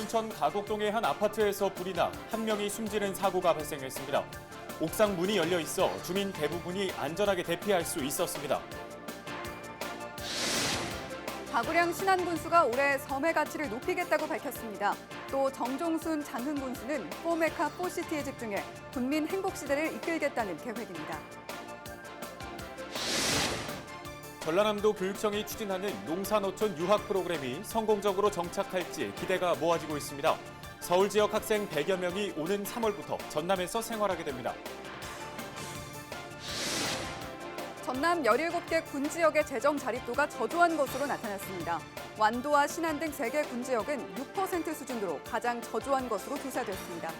순천 가곡동의 한 아파트에서 불이 나 한 명이 숨지는 사고가 발생했습니다. 옥상 문이 열려 있어 주민 대부분이 안전하게 대피할 수 있었습니다. 박우량 신안군수가 올해 섬의 가치를 높이겠다고 밝혔습니다. 또 정종순 장흥군수는 포메카 포시티에 집중해 국민 행복 시대를 이끌겠다는 계획입니다. 전라남도 교육청이 추진하는 농사노촌 유학 프로그램이 성공적으로 정착할지 기대가 모아지고 있습니다. 서울 지역 학생 100여 명이 오는 3월부터 전남에서 생활하게 됩니다. 전남 17개 군 지역의 재정 자립도가 저조한 것으로 나타났습니다. 완도와 신안 등 3개 군 지역은 6% 수준으로 가장 저조한 것으로 조사됐습니다.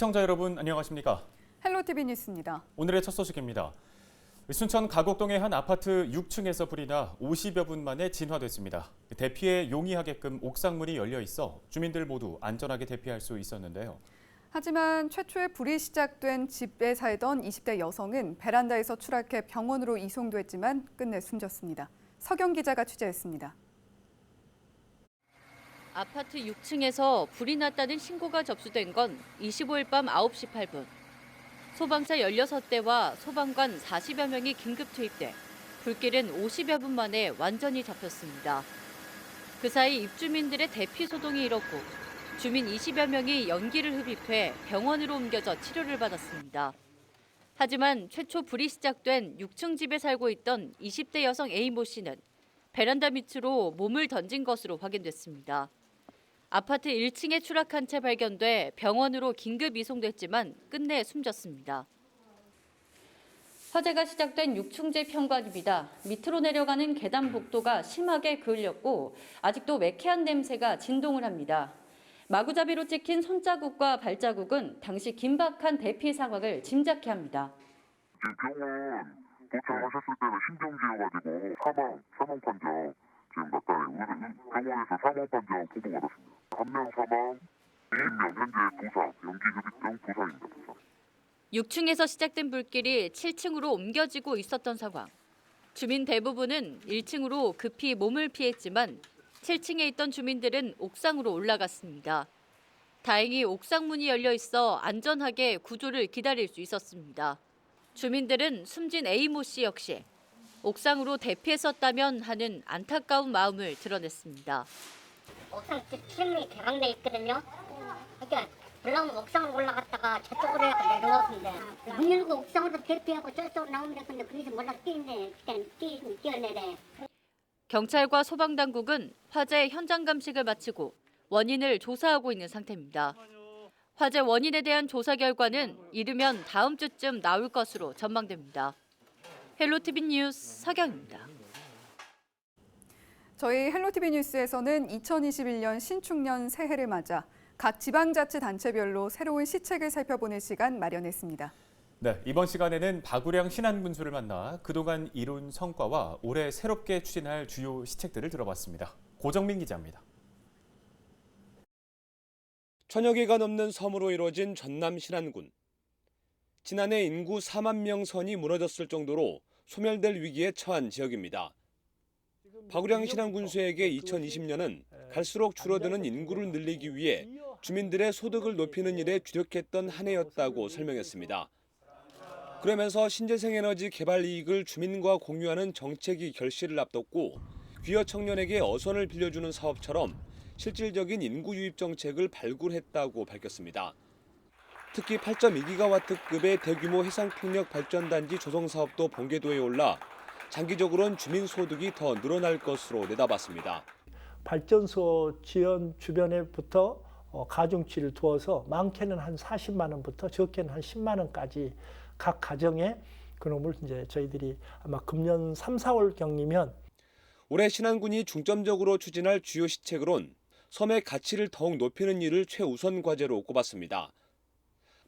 시청자 여러분 안녕하십니까? 헬로티비 뉴스입니다. 오늘의 첫 소식입니다. 순천 가곡동의 한 아파트 6층에서 불이 나 50여 분 만에 진화됐습니다. 대피에 용이하게끔 옥상문이 열려 있어 주민들 모두 안전하게 대피할 수 있었는데요. 하지만 최초의 불이 시작된 집에 살던 20대 여성은 베란다에서 추락해 병원으로 이송됐지만 끝내 숨졌습니다. 서경 기자가 취재했습니다. 아파트 6층에서 불이 났다는 신고가 접수된 건 25일 밤 9시 8분. 소방차 16대와 소방관 40여 명이 긴급 투입돼 불길은 50여 분 만에 완전히 잡혔습니다. 그 사이 입주민들의 대피 소동이 일었고 주민 20여 명이 연기를 흡입해 병원으로 옮겨져 치료를 받았습니다. 하지만 최초 불이 시작된 6층 집에 살고 있던 20대 여성 A모 씨는 베란다 밑으로 몸을 던진 것으로 확인됐습니다. 아파트 1층에 추락한 채 발견돼 병원으로 긴급 이송됐지만 끝내 숨졌습니다. 화재가 시작된 6층집 현관입니다. 밑으로 내려가는 계단 복도가 심하게 그을렸고 아직도 매캐한 냄새가 진동을 합니다. 마구잡이로 찍힌 손자국과 발자국은 당시 긴박한 대피 상황을 짐작케 합니다. 지금 병원 도착하셨을 때는 심정지여가지고 사망, 사망 판정 지금 나타나요. 병원에서 사망 판정 보고 받았습니다. 한 명 사망, 20명 현재 부상, 연기 흡입 등 부상입니다. 부상. 6층에서 시작된 불길이 7층으로 옮겨지고 있었던 상황. 주민 대부분은 1층으로 급히 몸을 피했지만 7층에 있던 주민들은 옥상으로 올라갔습니다. 다행히 옥상 문이 열려 있어 안전하게 구조를 기다릴 수 있었습니다. 주민들은 숨진 A모 씨 역시 옥상으로 대피했었다면 하는 안타까운 마음을 드러냈습니다. 옥상 층이 개방돼 있거든요. 그러니까 올라오면 옥상으로 올라갔다가 저쪽으로 해서 내려왔는데 문 열고 옥상으로 대피하고 저쪽으로 나오면 근데 거기서 몰라 뛰는데 그때는 뛰, 뛰어내래. 경찰과 소방당국은 화재 현장 감식을 마치고 원인을 조사하고 있는 상태입니다. 화재 원인에 대한 조사 결과는 이르면 다음 주쯤 나올 것으로 전망됩니다. 헬로티비 뉴스 서경입니다. 저희 헬로티비 뉴스에서는 2021년 신축년 새해를 맞아 각 지방자치단체별로 새로운 시책을 살펴보는 시간 마련했습니다. 네, 이번 시간에는 박우량 신안군수를 만나 그동안 이룬 성과와 올해 새롭게 추진할 주요 시책들을 들어봤습니다. 고정민 기자입니다. 천여 개가 넘는 섬으로 이루어진 전남 신안군. 지난해 인구 4만 명 선이 무너졌을 정도로 소멸될 위기에 처한 지역입니다. 박우량 신안군수에게 2020년은 갈수록 줄어드는 인구를 늘리기 위해 주민들의 소득을 높이는 일에 주력했던 한 해였다고 설명했습니다. 그러면서 신재생 에너지 개발 이익을 주민과 공유하는 정책이 결실을 앞뒀고 귀여 청년에게 어선을 빌려주는 사업처럼 실질적인 인구 유입 정책을 발굴했다고 밝혔습니다. 특히 8.2기가와트급의 대규모 해상풍력 발전단지 조성 사업도 본궤도에 올라 장기적으로는 주민 소득이 더 늘어날 것으로 내다봤습니다. 발전소 지연 주변에부터 어, 가중치를 두어서 많게는 한 40만 원부터 적게는 한 10만 원까지 각 가정에 그놈을 이제 저희들이 아마 금년 3, 4월 경이면 올해 신안군이 중점적으로 추진할 주요 시책으론 섬의 가치를 더욱 높이는 일을 최우선 과제로 꼽았습니다.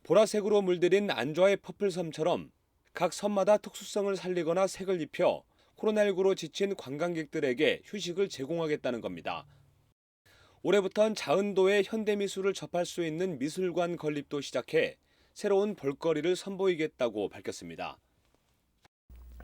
보라색으로 물들인 안좌의 퍼플섬처럼 각 섬마다 특수성을 살리거나 색을 입혀 코로나19로 지친 관광객들에게 휴식을 제공하겠다는 겁니다. 올해부턴 자은도의 현대미술을 접할 수 있는 미술관 건립도 시작해 새로운 볼거리를 선보이겠다고 밝혔습니다.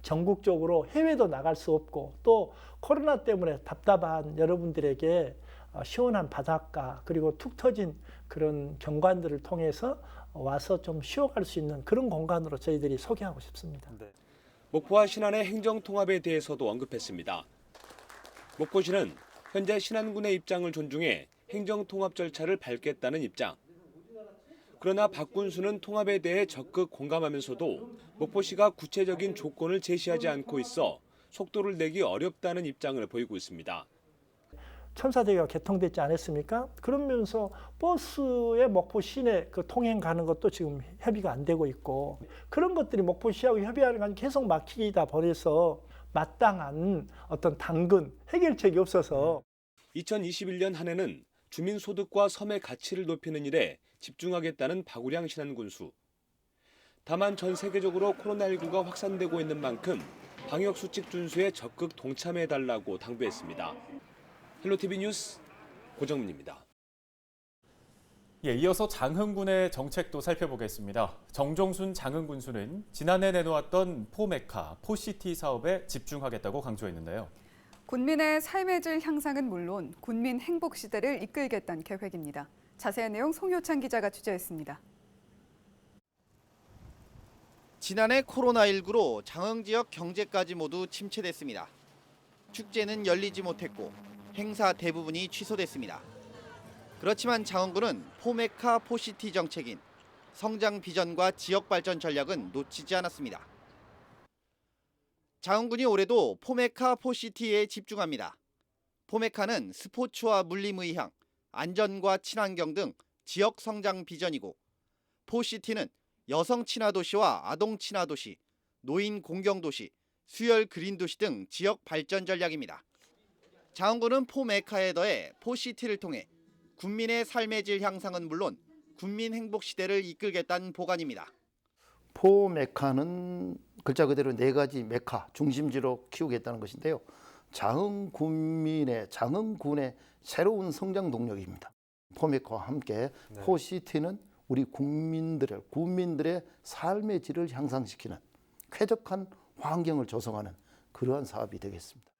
전국적으로 해외도 나갈 수 없고 또 코로나 때문에 답답한 여러분들에게 어, 시원한 바닷가 그리고 툭 터진 그런 경관들을 통해서 와서 좀 쉬어갈 수 있는 그런 공간으로 저희들이 소개하고 싶습니다. 목포와 신안의 행정 통합에 대해서도 언급했습니다. 목포시는 현재 신안군의 입장을 존중해 행정 통합 절차를 밟겠다는 입장. 그러나 박군수는 통합에 대해 적극 공감하면서도 목포시가 구체적인 조건을 제시하지 않고 있어 속도를 내기 어렵다는 입장을 보이고 있습니다. 천사대교가 개통됐지 않았습니까? 그러면서 버스에 목포 시내 그 통행 가는 것도 지금 협의가 안 되고 있고 그런 것들이 목포시하고 협의하는 건 계속 막히다 보내서 마땅한 어떤 당근 해결책이 없어서 2021년 한 해는 주민 소득과 섬의 가치를 높이는 일에 집중하겠다는 박우량 신안군수. 다만 전 세계적으로 코로나19가 확산되고 있는 만큼 방역 수칙 준수에 적극 동참해 달라고 당부했습니다. 헬로티비 뉴스 고정민입니다. 예, 이어서 장흥군의 정책도 살펴보겠습니다. 정종순 장흥군수는 지난해 내놓았던 포메카, 포시티 사업에 집중하겠다고 강조했는데요. 군민의 삶의 질 향상은 물론 군민 행복 시대를 이끌겠다는 계획입니다. 자세한 내용 송효찬 기자가 취재했습니다. 지난해 코로나19로 장흥 지역 경제까지 모두 침체됐습니다. 축제는 열리지 못했고 행사 대부분이 취소됐습니다. 그렇지만 장흥군은 포메카 포시티 정책인 성장 비전과 지역 발전 전략은 놓치지 않았습니다. 장흥군이 올해도 포메카 포시티에 집중합니다. 포메카는 스포츠와 물리무이향, 안전과 친환경 등 지역 성장 비전이고 포시티는 여성 친화 도시와 아동 친화 도시, 노인 공경 도시, 수열 그린 도시 등 지역 발전 전략입니다. 장흥군은 포메카에 더해 포시티를 통해 국민의 삶의 질 향상은 물론 국민 행복 시대를 이끌겠다는 보관입니다. 포메카는 글자 그대로 네 가지 메카 중심지로 키우겠다는 것인데요. 장흥 군민의 장흥 군의 새로운 성장 동력입니다. 포메카와 함께 포시티는 우리 국민들의 국민들의 삶의 질을 향상시키는 쾌적한 환경을 조성하는 그러한 사업이 되겠습니다.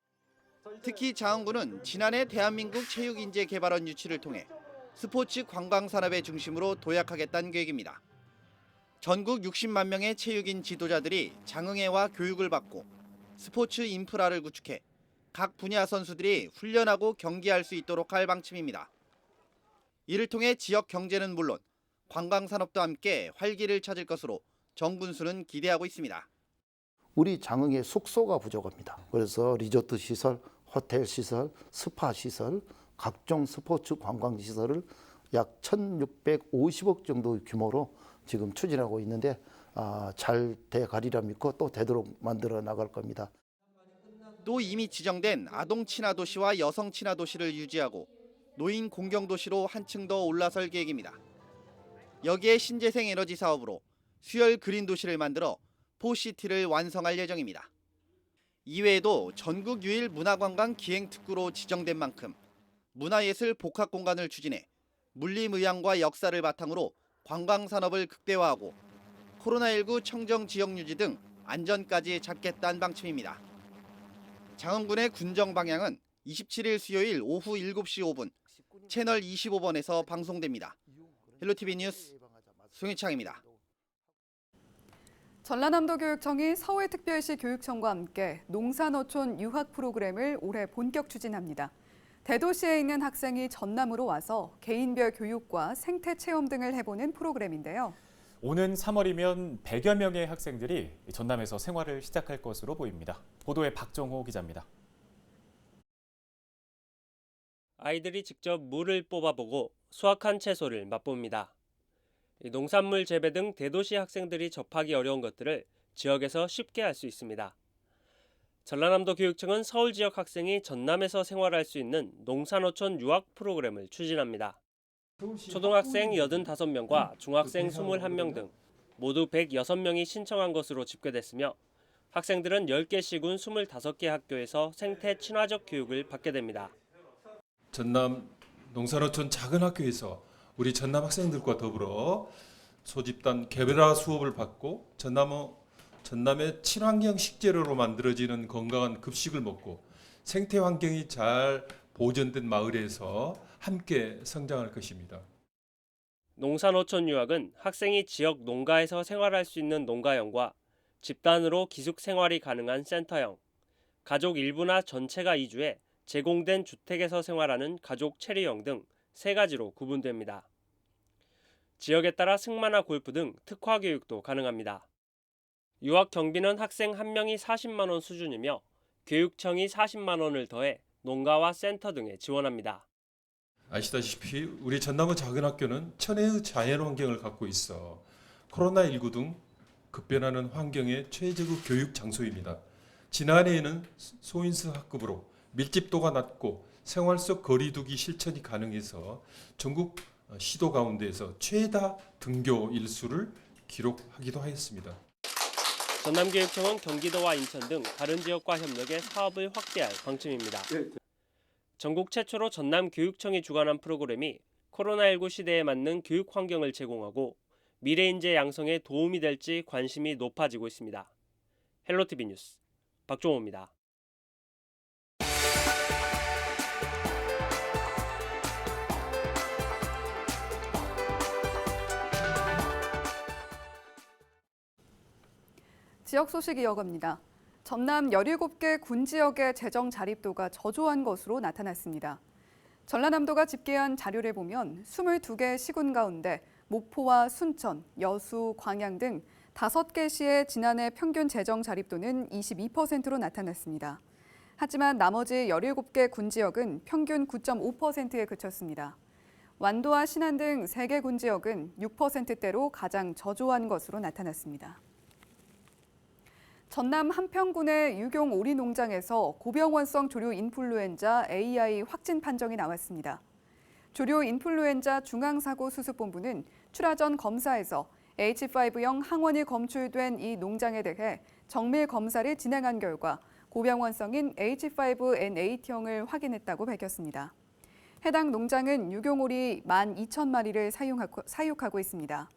특히 장흥군은 지난해 대한민국 체육인재 개발원 유치를 통해 스포츠 관광 산업의 중심으로 도약하겠다는 계획입니다. 전국 60만 명의 체육인 지도자들이 장흥회와 교육을 받고 스포츠 인프라를 구축해 각 분야 선수들이 훈련하고 경기할 수 있도록 할 방침입니다. 이를 통해 지역 경제는 물론 관광 산업도 함께 활기를 찾을 것으로 정군수는 기대하고 있습니다. 우리 장흥의 숙소가 부족합니다. 그래서 리조트 시설, 호텔 시설, 스파 시설, 각종 스포츠 관광 시설을 약 1,650억 정도 규모로 지금 추진하고 있는데 아, 잘 돼가리라 믿고 또 되도록 만들어 나갈 겁니다. 또 이미 지정된 아동 친화 도시와 여성 친화 도시를 유지하고 노인 공경 도시로 한층 더 올라설 계획입니다. 여기에 신재생 에너지 사업으로 수열 그린 도시를 만들어 포시티를 완성할 예정입니다. 이외에도 전국 유일 문화관광 기행특구로 지정된 만큼 문화예술 복합 공간을 추진해 물리무양과 역사를 바탕으로 관광 산업을 극대화하고 코로나19 청정 지역 유지 등 안전까지 잡겠다는 방침입니다. 장흥군의 군정 방향은 27일 수요일 오후 7시 5분 채널 25번에서 방송됩니다. 헬로티비 뉴스 송희창입니다. 전라남도 교육청이 서울특별시 교육청과 함께 농산어촌 유학 프로그램을 올해 본격 추진합니다. 대도시에 있는 학생이 전남으로 와서 개인별 교육과 생태 체험 등을 해보는 프로그램인데요. 오는 3월이면 100여 명의 학생들이 전남에서 생활을 시작할 것으로 보입니다. 보도에 박정호 기자입니다. 아이들이 직접 물을 뽑아보고 수확한 채소를 맛봅니다. 이 농산물 재배 등 대도시 학생들이 접하기 어려운 것들을 지역에서 쉽게 할 수 있습니다. 전라남도 교육청은 서울 지역 학생이 전남에서 생활할 수 있는 농산어촌 유학 프로그램을 추진합니다. 초등학생 85명과 중학생 21명 등 모두 106명이 신청한 것으로 집계됐으며 학생들은 10개 시군 25개 학교에서 생태 친화적 교육을 받게 됩니다. 전남 농산어촌 작은 학교에서 우리 전남 학생들과 더불어 소집단 개별화 수업을 받고 전남어 전남의 친환경 식재료로 만들어지는 건강한 급식을 먹고 생태 환경이 잘 보존된 마을에서 함께 성장할 것입니다. 농산어촌 유학은 학생이 지역 농가에서 생활할 수 있는 농가형과 집단으로 기숙 생활이 가능한 센터형, 가족 일부나 전체가 이주해 제공된 주택에서 생활하는 가족 체류형 등 세 가지로 구분됩니다. 지역에 따라 승마나 골프 등 특화 교육도 가능합니다. 유학 경비는 학생 한 명이 40만 원 수준이며 교육청이 40만 원을 더해 농가와 센터 등에 지원합니다. 아시다시피 우리 전남의 작은 학교는 천혜의 자연 환경을 갖고 있어 코로나19 등 급변하는 환경의 최적의 교육 장소입니다. 지난해에는 소인스 학급으로 밀집도가 낮고 생활 속 거리두기 실천이 가능해서 전국 시도 가운데에서 최다 등교 일수를 기록하기도 하였습니다. 전남교육청은 경기도와 인천 등 다른 지역과 협력해 사업을 확대할 방침입니다. 전국 최초로 전남교육청이 주관한 프로그램이 코로나19 시대에 맞는 교육 환경을 제공하고 미래 인재 양성에 도움이 될지 관심이 높아지고 있습니다. 헬로티비 뉴스 박종호입니다. 지역 소식 이어갑니다. 전남 17개 군 지역의 재정 자립도가 저조한 것으로 나타났습니다. 전라남도가 집계한 자료를 보면 22개 시군 가운데 목포와 순천, 여수, 광양 등 5개 시의 지난해 평균 재정 자립도는 22%로 나타났습니다. 하지만 나머지 17개 군 지역은 평균 9.5%에 그쳤습니다. 완도와 신안 등 3개 군 지역은 6%대로 가장 저조한 것으로 나타났습니다. 전남 한평군의 유경 오리 농장에서 고병원성 조류 인플루엔자 AI 확진 판정이 나왔습니다. 조류 인플루엔자 중앙사고 수습본부는 출하 전 검사에서 H5형 항원이 검출된 이 농장에 대해 정밀 검사를 진행한 결과 고병원성인 H5N8형을 확인했다고 밝혔습니다. 해당 농장은 유경오리 12,000마리를 사용하고, 사육하고 있습니다.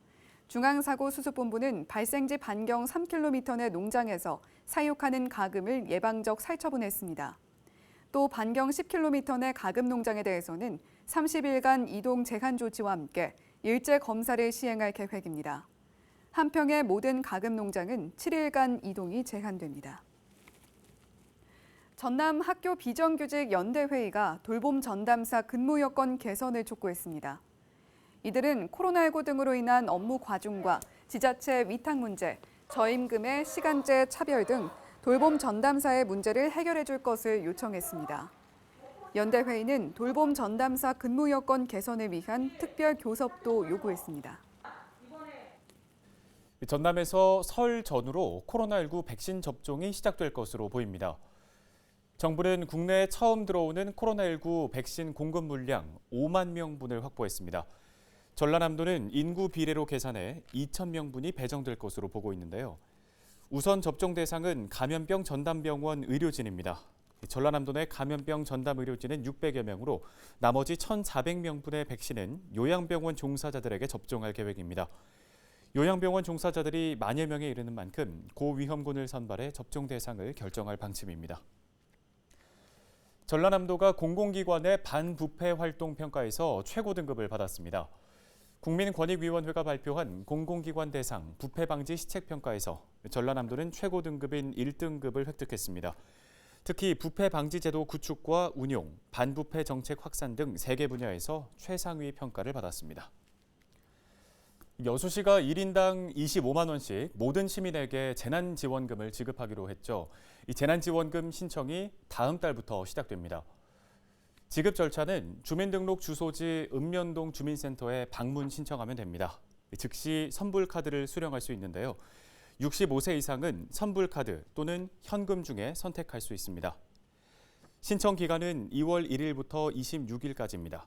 중앙사고수습본부는 발생지 반경 3km 내 농장에서 사육하는 가금을 예방적 살처분했습니다. 또 반경 10km 내 가금 농장에 대해서는 30일간 이동 제한 조치와 함께 일제 검사를 시행할 계획입니다. 한평의 모든 가금 농장은 7일간 이동이 제한됩니다. 전남 학교 비정규직 연대회의가 돌봄 전담사 근무 여건 개선을 촉구했습니다. 이들은 코로나19 등으로 인한 업무 과중과 지자체 위탁 문제, 저임금의 시간제 차별 등 돌봄 전담사의 문제를 해결해 줄 것을 요청했습니다. 연대회의는 돌봄 전담사 근무 여건 개선을 위한 특별 교섭도 요구했습니다. 전남에서 설 전후로 코로나19 백신 접종이 시작될 것으로 보입니다. 정부는 국내에 처음 들어오는 코로나19 백신 공급 물량 5만 명분을 확보했습니다. 전라남도는 인구 비례로 계산해 2천 명분이 배정될 것으로 보고 있는데요. 우선 접종 대상은 감염병 전담병원 의료진입니다. 전라남도 내 감염병 전담 의료진은 600여 명으로 나머지 1,400명분의 백신은 요양병원 종사자들에게 접종할 계획입니다. 요양병원 종사자들이 만여 명에 이르는 만큼 고위험군을 선발해 접종 대상을 결정할 방침입니다. 전라남도가 공공기관의 반부패 활동 평가에서 최고 등급을 받았습니다. 국민권익위원회가 발표한 공공기관 대상 부패 방지 시책 평가에서 전라남도는 최고 등급인 1등급을 획득했습니다. 특히 부패 방지 제도 구축과 운용, 반부패 정책 확산 등 3개 분야에서 최상위 평가를 받았습니다. 여수시가 1인당 25만 원씩 모든 시민에게 재난지원금을 지급하기로 했죠. 이 재난지원금 신청이 다음 달부터 시작됩니다. 지급 절차는 주민등록 주소지 읍면동 주민센터에 방문 신청하면 됩니다. 즉시 선불카드를 수령할 수 있는데요. 65세 이상은 선불카드 또는 현금 중에 선택할 수 있습니다. 신청 기간은 2월 1일부터 26일까지입니다.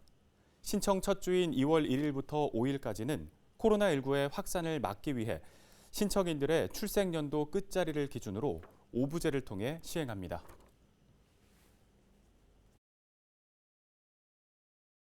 신청 첫 주인 2월 1일부터 5일까지는 코로나19의 확산을 막기 위해 신청인들의 출생연도 끝자리를 기준으로 오부제를 통해 시행합니다.